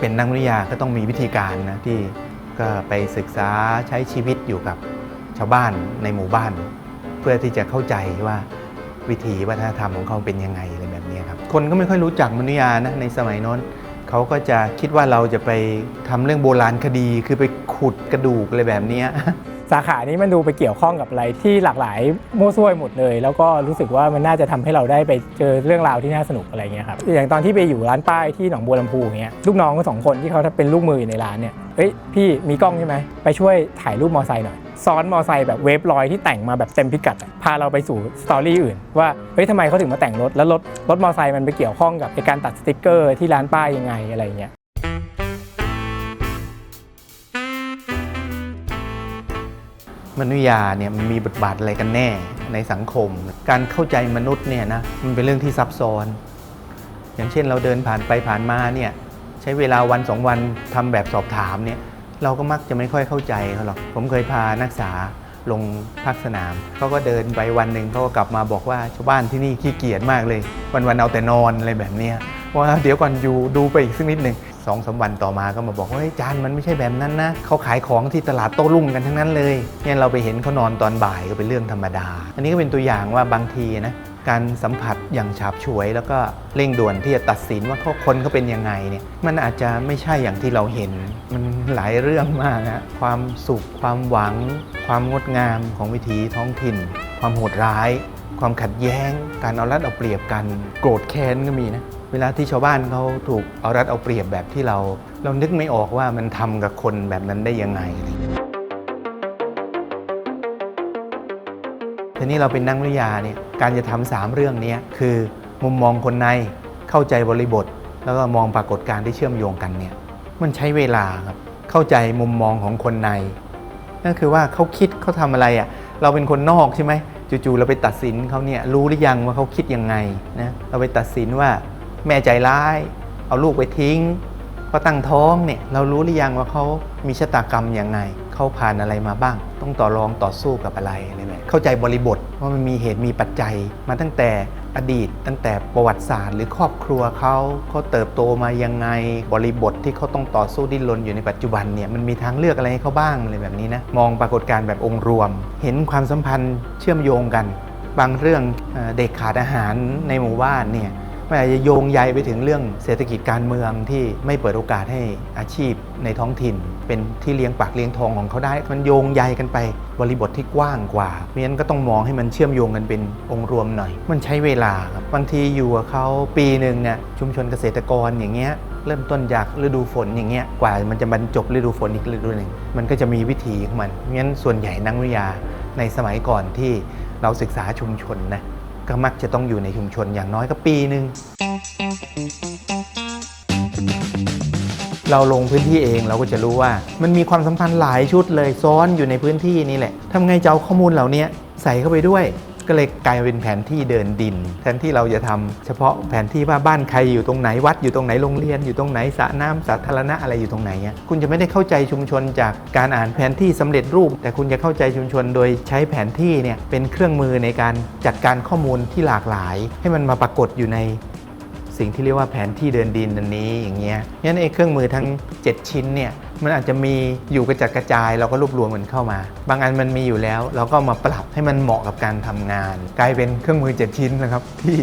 เป็นนักวิทยาก็ต้องมีวิธีการนะที่ก็ไปศึกษาใช้ชีวิตอยู่กับชาวบ้านในหมู่บ้าน เพื่อที่จะเข้าใจว่าวิถีวัฒนธรรมของเขาเป็นยังไงอะไรแบบนี้ครับคนก็ไม่ค่อยรู้จักมนุษยานะในสมัยโน้นเขาก็จะคิดว่าเราจะไปทำเรื่องโบราณคดีคือไปขุดกระดูกอะไรแบบนี้ สาขานี้มันดูไปเกี่ยวข้องกับอะไรที่หลากหลายมั่วซั่วหมดเลย แล้วก็รู้สึกว่ามันน่าจะทำให้เราได้ไปเจอเรื่องราวที่น่าสนุกอะไรเงี้ยครับอย่างตอนที่ไปอยู่ร้านป้ายที่หนองบัวลำพูอย่างเงี้ยลูกน้องก็สองคนที่เขาเป็นลูกมืออยู่ในร้านเนี่ยเอ้ยพี่มีกล้องใช่ไหมไปช่วยถ่ายรูปมอไซค์หน่อยซ้อนมอไซค์แบบเวฟลอยที่แต่งมาแบบเต็มพิกัด พาเราไปสู่สตอรี่อื่น ว่าเฮ้ยทำไมเขาถึงมาแต่งรถ แล้วรถรถมอไซค์มันไปเกี่ยวข้องกับการตัดสติกเกอร์ที่ร้านป้ายยังไงอะไรเงี้ย มนุษยาเนี่ยมันมีบทบาทอะไรกันแน่ในสังคม การเข้าใจมนุษย์เนี่ยนะมันเป็นเรื่องที่ซับซ้อน อย่างเช่นเราเดินผ่านไปผ่านมาเนี่ยใช้เวลาวันสองวันทำแบบสอบถามเนี่ยเราก็มักจะไม่ค่อยเข้าใจเขาหรอกผมเคยพานักศึกษาลงภาคสนามเขาก็เดินไปวันหนึ่งเขาก็กลับมาบอกว่าชาวบ้านที่นี่ขี้เกียจมากเลย วันๆเอาแต่นอนอะไรแบบนี้ว่าเดี๋ยวก่อนอยู่ดูไปอีกสักนิดหนึ่ง สองสามวันต่อมาก็มาบอกว่าจานมันไม่ใช่แบบนั้นนะเขาขายของที่ตลาดโต้รุ่งกันทั้งนั้นเลยเนี่ยเราไปเห็นเขานอนตอนบ่ายก็เป็นเรื่องธรรมดา อันนี้ก็เป็นตัวอย่างว่าบางทีนะการสัมผัสอย่างฉาบฉวย แล้วก็เร่งด่วนที่จะตัดสินว่าเขาคนเขาเป็นยังไงเนี่ยมันอาจจะไม่ใช่อย่างที่เราเห็น มันหลายเรื่องมากนะความสุขความหวัง ความงดงามของวิถีท้องถิ่น ความโหดร้าย ความขัดแย้ง การเอารัดเอาเปรียบกัน โกรธแค้นก็มีนะ เวลาที่ชาวบ้านเขาถูกเอารัดเอาเปรียบแบบที่เรา เรานึกไม่ออกว่ามันทำกับคนแบบนั้นได้ยังไงทีนี้เราเป็นนักวิทยาเนี่ยการจะทำสามเรื่องนี้คือมุมมองคนในเข้าใจบริบท แล้วก็มองปรากฏการณ์ที่เชื่อมโยงกันเนี่ยมันใช้เวลาครับเข้าใจมุมมองของคนในนั่นคือว่าเขาคิดเขาทำอะไรอะ่ะเราเป็นคนนอกใช่ไหมจู่ๆเราไปตัดสินเขาเนี่ยรู้หรือยังว่าเขาคิดยังไงนะเราไปตัดสินว่า แม่ใจร้าย เอาลูกไปทิ้งเขาตั้งท้องเนี่ยเรารู้หรือยังว่าเขามีชะตากรรมยังไงเขาผ่านอะไรมาบ้าง ต้องต่อรองต่อสู้กับอะไรอะไรแบบเข้าใจบริบทว่ามันมีเหตุมีปัจจัย มาตั้งแต่อดีต ตั้งแต่ประวัติศาสตร์ หรือครอบครัวเขาเขาเติบโตมายังไงบริบทที่เขาต้องต่อสู้ดิ้นรนอยู่ในปัจจุบันเนี่ยมันมีทางเลือกอะไรให้เขาบ้างอะไรแบบนี้นะมองปรากฏการณ์แบบองค์รวม เห็นความสัมพันธ์เชื่อมโยงกัน บางเรื่องเอ่อเด็กขาดอาหารในหมู่บ้านเนี่ย มันอาจจะโยงใยไปถึงเรื่องเศรษฐกิจการเมืองที่ไม่เปิดโอกาสให้อาชีพในท้องถิ่น เป็นที่เลี้ยงปากเลี้ยงทองของเขาได้ มันโยงใยกันไปบริบทที่กว้างกว่าเพราะฉะนั้นก็ต้องมองให้มันเชื่อมโยงกันเป็นองค์รวมหน่อย มันใช้เวลาครับบางทีอยู่กับเขาปีหนึ่งเนี่ยชุมชนเกษตรกรอย่างเงี้ยเริ่มต้นจากฤดูฝนอย่างเงี้ยกว่ามันจะบรรจบฤดูฝนอีกฤดูหนึ่งมันก็จะมีวิธีของมันงั้นส่วนใหญ่นักวิทยาในสมัยก่อนที่เราศึกษาชุมชนนะ ก็มักจะต้องอยู่ในชุมชนอย่างน้อยก็ปีหนึ่งเราลงพื้นที่เองเราก็จะรู้ว่า มันมีความสัมพันธ์หลายชุดเลยซ้อนอยู่ในพื้นที่นี่แหละทำไงจะเอาข้อมูลเหล่านี้ใส่เข้าไปด้วย ก็เลยกลายเป็นแผนที่เดินดิน แทนที่เราจะทำเฉพาะแผนที่ว่าบ้านใครอยู่ตรงไหนวัดอยู่ตรงไหนโรงเรียนอยู่ตรงไหนสระน้ำสาธารณะอะไรอยู่ตรงไหนเนี่ยคุณจะไม่ได้เข้าใจชุมชนจากการอ่านแผนที่สำเร็จรูป แต่คุณจะเข้าใจชุมชนโดยใช้แผนที่เนี่ยเป็นเครื่องมือในการจัดการข้อมูลที่หลากหลาย ให้มันมาปรากฏอยู่ในสิ่งที่เรียกว่าแผนที่เดินดินอันนี้อย่างเงี้ยงั้นไอ้เครื่องมือทั้ง 7 ชิ้นเนี่ย มันอาจจะมีอยู่กระจัดกระจายเราก็รวบรวมมันเข้ามา บางอันมันมีอยู่แล้ว เราก็มาปรับให้มันเหมาะกับการทำงาน กลายเป็นเครื่องมือเจ็ดชิ้นนะครับที่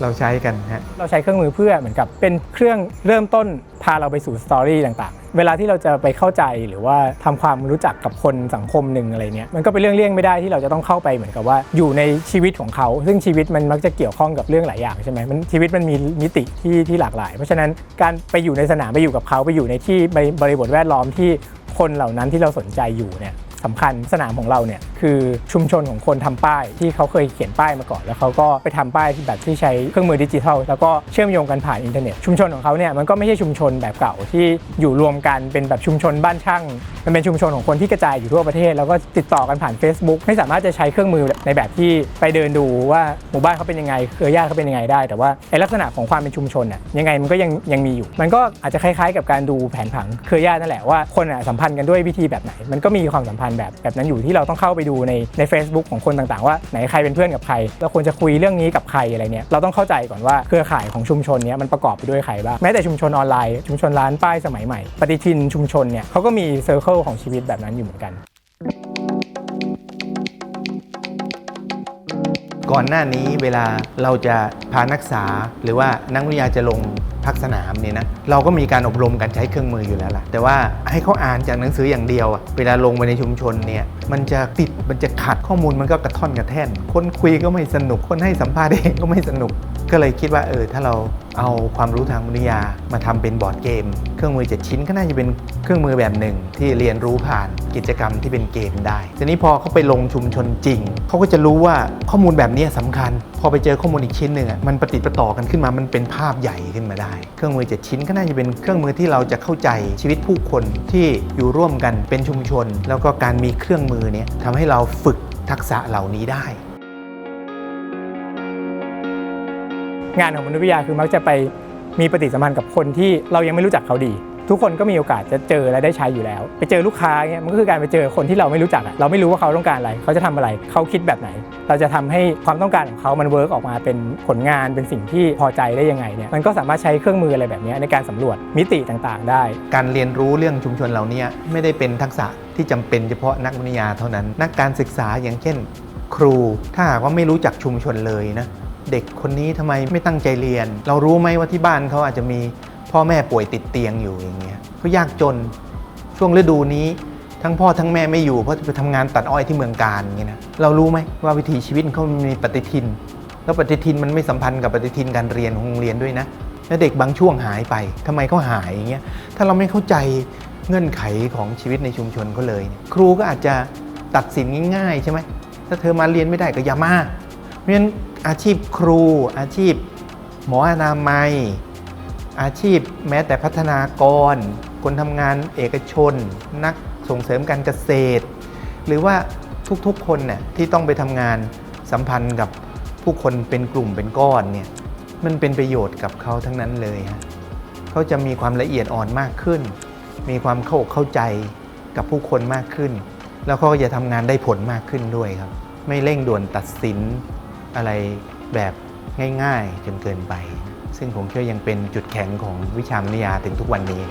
เราใช้กันฮะเราใช้เครื่องมือเพื่อเหมือนกับเป็นเครื่องเริ่มต้นพาเราไปสู่สตอรี่ต่างๆ เวลาที่เราจะไปเข้าใจหรือว่าทำความรู้จักกับคนสังคมหนึ่งอะไรเนี้ยมันก็เป็นเรื่องเลี่ยงไม่ได้ที่เราจะต้องเข้าไปเหมือนกับว่าอยู่ในชีวิตของเขา ซึ่งชีวิตมันมักจะเกี่ยวข้องกับเรื่องหลายอย่างใช่ไหมมันชีวิตมันมีมิติที่ที่หลากหลาย เพราะฉะนั้นการไปอยู่ในสนามไปอยู่กับเขาไปอยู่ในที่บริบทแวดล้อมที่คนเหล่านั้นที่เราสนใจอยู่เนี่ย สำคัญสนามของเราเนี่ยคือชุมชนของคนทำป้ายที่เขาเคยเขียนป้ายมาก่อน แล้วเขาก็ไปทำป้ายที่แบบที่ใช้เครื่องมือดิจิทัล แล้วก็เชื่อมโยงกันผ่านอินเทอร์เน็ตชุมชนของเขาเนี่ยมันก็ไม่ใช่ชุมชนแบบเก่าที่อยู่รวมกันเป็นแบบชุมชนบ้านช่าง มันเป็นชุมชนของคนที่กระจายอยู่ทั่วประเทศ แล้วก็ติดต่อกันผ่าน Facebook ไม่สามารถจะใช้เครื่องมือในแบบที่ไปเดินดูว่าหมู่บ้านเขาเป็นยังไงเครือญาติเขาเป็นยังไงได้ แต่ว่าไอลักษณะของความเป็นชุมชนน่ะยังไงมันก็ยังยังมีอยู่ มันก็อาจจะคล้ายๆ กับการดูแผนผังเครือญาตินั่นแหละว่าคนอะสัมพันธ์กันด้วยวิธีแบบไหน มันก็มีความสัมพันธ์แบบแบบนั้นอยู่ที่เราต้องเข้าไปดูในใน Facebook ของคนต่างๆ ว่าไหนใครเป็นเพื่อนกับใครเราควรจะคุยเรื่องนี้กับใครอะไรเนี่ยเราต้องเข้าใจก่อนว่าเครือข่ายของชุมชนเนี้ยมันประกอบไปด้วยใครบ้างแม้แต่ชุมชนออนไลน์ชุมชนร้านป้ายสมัยใหม่ปฏิทินชุมชนเนี่ยเขาก็มีเซอร์เคิลของชีวิตแบบนั้นอยู่เหมือนกันก่อนหน้านี้เวลาเราจะพานักศึกษา หรือว่านักวิทยาจะลง พักสนามเนี่ยนะเราก็มีการอบรมการใช้เครื่องมืออยู่แล้วล่ะแต่ว่าให้เขาอ่านจากหนังสืออย่างเดียวอะเวลาลงไปในชุมชนเนี่ยมันจะติดมันจะขัดข้อมูลมันก็กระท่อนกระแท่น คนคุยก็ไม่สนุกคนให้สัมภาษณ์เองก็ไม่สนุก ก็เลยคิดว่าเออถ้าเรา เอาความรู้ทางวิทยามาทำเป็นบอร์ดเกม เครื่องมือเจ็ดชิ้นก็น่าจะเป็นเครื่องมือแบบหนึ่ง ที่เรียนรู้ผ่านกิจกรรมที่เป็นเกมได้ ทีนี้พอเขาไปลงชุมชนจริง เขาก็จะรู้ว่าข้อมูลแบบนี้สำคัญ พอไปเจอข้อมูลอีกชิ้นหนึ่งอะมันปฏิดประต่อกันขึ้นมา มันเป็นภาพใหญ่ขึ้นมาได้ เครื่องมือเจ็ดชิ้นก็น่าจะเป็นเครื่องมือที่เราจะเข้าใจชีวิตผู้คนที่อยู่ร่วมกันเป็นชุมชน แล้วก็การมีเครื่องมือเนี่ยทำให้เราฝึกทักษะเหล่านี้ได้ งานของมนุษยวิทยาคือมักจะไปมีปฏิสัมพันธ์กับคนที่เรายังไม่รู้จักเขาดี ทุกคนก็มีโอกาสจะเจอและได้ใช้อยู่แล้ว ไปเจอลูกค้าเนี่ยมันก็คือการไปเจอคนที่เราไม่รู้จักเราไม่รู้ว่าเขาต้องการอะไร เขาจะทำอะไร เขาคิดแบบไหน เราจะทำให้ความต้องการของเขามันเวิร์กออกมาเป็นผลงานเป็นสิ่งที่พอใจได้ยังไงเนี่ยมันก็สามารถใช้เครื่องมืออะไรแบบนี้ในการสำรวจมิติต่างๆ ได้ การเรียนรู้เรื่องชุมชนเหล่านี้ไม่ได้เป็นทักษะที่จำเป็นเฉพาะนักวิทยาเท่านั้น นักการศึกษาอย่างเช่น ครูถ้าหากว่าไม่รู้จักชุมชนเลยนะ เด็กคนนี้ทำไมไม่ตั้งใจเรียน เรารู้ไหมว่าที่บ้านเขาอาจจะมีพ่อแม่ป่วยติดเตียงอยู่อย่างเงี้ยเขายากจนช่วงฤดูนี้ทั้งพ่อทั้งแม่ไม่อยู่เพราะจะไปทำงานตัดอ้อยที่เมืองการอย่างเงี้ยนะเรารู้ไหมว่าวิถีชีวิตเขามีปฏิทิน แล้วปฏิทินมันไม่สัมพันธ์กับปฏิทินการเรียนของโรงเรียนด้วยนะแล้วเด็กบางช่วงหายไปทำไมเขาหายอย่างเงี้ยถ้าเราไม่เข้าใจเงื่อนไขของชีวิตในชุมชนเขาเลยเนี่ยครูก็อาจจะตัดสินง่ายๆใช่ไหมถ้าเธอมาเรียนไม่ได้ก็อย่ามาเพราะฉะนั้น อาชีพครู อาชีพหมออนามัย อาชีพแม้แต่พัฒนากร คนทำงานเอกชน นักส่งเสริมการเกษตร หรือว่าทุกๆคนเนี่ยที่ต้องไปทำงานสัมพันธ์กับผู้คนเป็นกลุ่มเป็นก้อนเนี่ยมันเป็นประโยชน์กับเขาทั้งนั้นเลยฮะเขาจะมีความละเอียดอ่อนมากขึ้น มีความเข้าอกเข้าใจกับผู้คนมากขึ้น แล้วเขาก็จะทำงานได้ผลมากขึ้นด้วยครับ ไม่เร่งด่วนตัดสิน อะไรแบบง่ายๆจนเกินไป ซึ่งผมเชื่อยังเป็นจุดแข็งของวิชามนิยาถึงทุกวันนี้